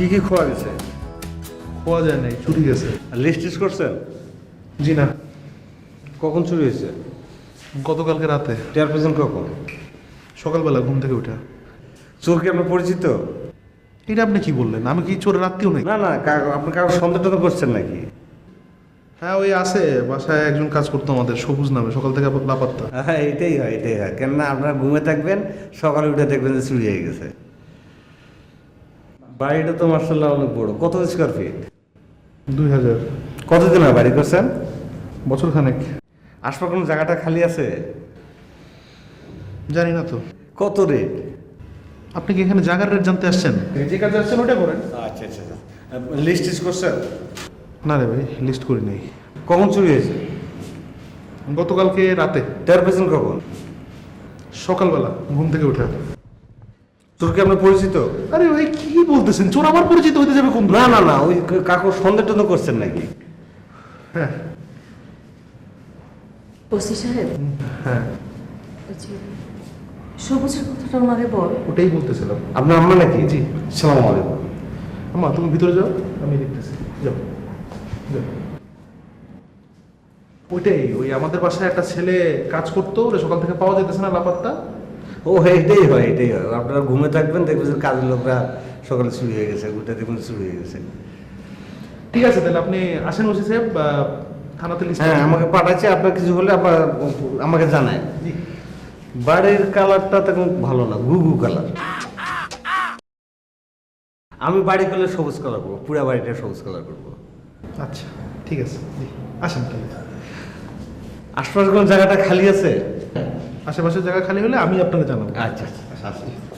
কি কি খোয়া গেছে? খোয়া যায় নাই চুরি গেছে। লিস্ট টিস্ট করছেন? জি না। কখন চুরি হয়েছে? গতকালকে রাতে। টের পেয়েছেন কখন? সকালবেলা ঘুম থেকে উঠা। চোর কি আপনার পরিচিত? এটা আপনি কি বললেন? আমি কি চোরের আত্মীয় নেই না না কা- আপনি কারও সন্দেহ টন্দেহ করছেন নাকি? হ্যাঁ ওই আছে বাসায় একজন কাজ করতো আমাদের সবুজ নামে সকাল থেকে লাপাত্তা। হ্যাঁ এটাই হয় এটাই হয়। কেননা আপনারা ঘুমে থাকবেন সকালে উঠে দেখবেন যে চুরি হয়ে গেছে। বাড়িটা তো মার্শাল্লাহ অনেক বড়। কত স্কোয়ার ফিট? দুই হাজার। কতদিন হয় বাড়ি করছেন? বছর খানেক আশপাশ কোনো জায়গাটা খালি আছে? জানি না তো। কত রেট আপনি কি এখানে জাগার রেট জানতে আসছেন? যে কাজে আসছেন ওটা করেন। আচ্ছা আচ্ছা লিস্ট টিস্ট করছেন? না রে ভাই লিস্ট করি নাই। কখন চুরি হয়েছে? গতকালকে রাতে। টের পেয়েছেন কখন? সকালবেলা ঘুম থেকে উঠে। চোর কি আপনার পরিচিত? আরে ভাই কি বলতেছেন? চোর আমার পরিচিত হইতে যাবে কোন না না না ওই কাকুর সন্দেহ টন্দেহ করছেন নাকি? হ্যাঁ। ওসি সাহেব? হ্যাঁ। সবুজের কথাটা আমারে বল। ওটাই বলতেছিলাম। আপনার আম্মা নাকি? জি। সালাম আলাইকুম। আমা তুমি ভিতরে যাও আমি দেখতেছি। যাও। যাও। ওইটাই ওই আমাদের বাসায় একটা ছেলে কাজ করতো সকাল থেকে পাওয়া যেতেছে না লাপাত্তা। ও এটাই হয় এটাই হয়। আপনারা ঘুমে থাকবেন দেখবেন যে কাজের লোকরা সকালে চুরি হয়ে গেছে উঠে দেখবেন চুরি হয়ে গেছে। ঠিক আছে তাহলে আপনি আসেন ওসি সাহেব থানাতে লিস্ট হ্যাঁ আমাকে পাঠাচ্ছে আপনার কিছু হলে আপনার আমাকে জানায়। বাড়ির কালারটা তখন ভালো না গুগু কালার। আমি বাড়ি করলে সবুজ কালার করব পুরা বাড়িটা সবুজ কালার করব। আচ্ছা ঠিক আছে আসেন আশপাশে কোনো জায়গাটা খালি আছে? আশেপাশের জায়গা খালি হলে আমি আপনাকে জানাব। আচ্ছা আচ্ছা আচ্ছা।